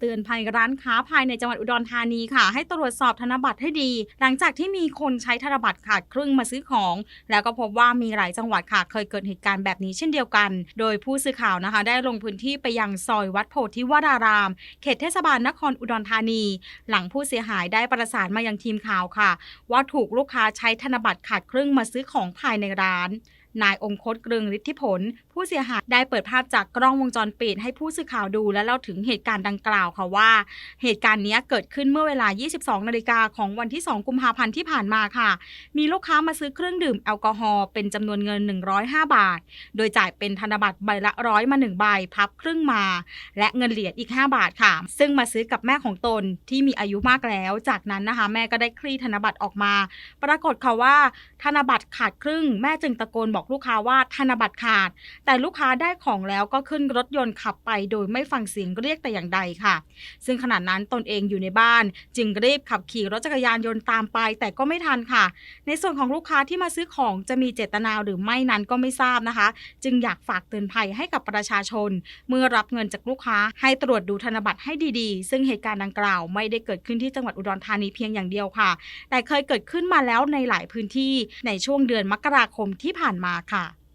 เตือนภัยร้านค้าภายในจังหวัดอุดรธานีค่ะ ให้ตรวจสอบธนบัตรให้ดี หลังจากที่มีคนใช้ธนบัตรขาดครึ่งมาซื้อของ แล้วก็พบว่ามีหลายจังหวัดค่ะเคยเกิดเหตุการณ์แบบนี้เช่นเดียวกัน โดยผู้สื่อข่าวนะคะ ได้ลงพื้นที่ไปยังซอยวัดโพธิวราราม เขตเทศบาลนครอุดรธานี หลังผู้เสียหายได้ประสานมายังทีมข่าวค่ะ ว่าถูกลูกค้าใช้ธนบัตรขาดครึ่งมาซื้อของภายในร้าน นายองคตเกรึงฤทธิผล ผู้เสียหายได้เปิดภาพจากกล้องวงจรปิดให้ผู้สื่อข่าวดูและเล่าถึงเหตุการณ์ดังกล่าวค่ะว่า เหตุการณ์นี้เกิดขึ้นเมื่อเวลา 22 นาฬิกาของวันที่ 2 กุมภาพันธ์ที่ผ่านมาค่ะ มีลูกค้ามาซื้อเครื่องดื่มแอลกอฮอล์เป็นจำนวนเงิน 105 บาท โดยจ่ายเป็นธนบัตรใบละร้อยมา1ใบพับครึ่งมา และเงินเหรียญอีก 5 บาทค่ะ ซึ่งมาซื้อกับแม่ของตนที่มีอายุมากแล้ว จากนั้นนะคะ แม่ก็ได้คลี่ธนบัตรออกมา ปรากฏค่ะว่า ธนบัตรขาดครึ่งแม่จึงตะโกนบอกอกลูกค้าว่าธนบัตรขาด แต่ลูกค้าได้ของแล้วก็ขึ้นรถยนต์ขับไปโดยไม่ฟังเสียงเรียกแต่อย่างใดค่ะ ซึ่งขณะนั้นตนเองอยู่ในบ้าน จึงรีบขับขี่รถจักรยานยนต์ตามไป แต่ก็ไม่ทันค่ะ ในส่วนของลูกค้าที่มาซื้อของจะมีเจตนาหรือไม่นั้นก็ไม่ทราบนะคะ จึงอยากฝากเตือนภัยให้กับประชาชน เมื่อรับเงินจากลูกค้าให้ตรวจดูธนบัตรให้ดีๆ ซึ่งเหตุการณ์ดังกล่าวไม่ได้เกิดขึ้นที่จังหวัดอุดรธานีเพียงอย่างเดียวค่ะ แต่เคยเกิดขึ้นมาแล้วในหลายพื้นที่ในช่วงเดือนมกราคมที่ผ่านมามาค่ะ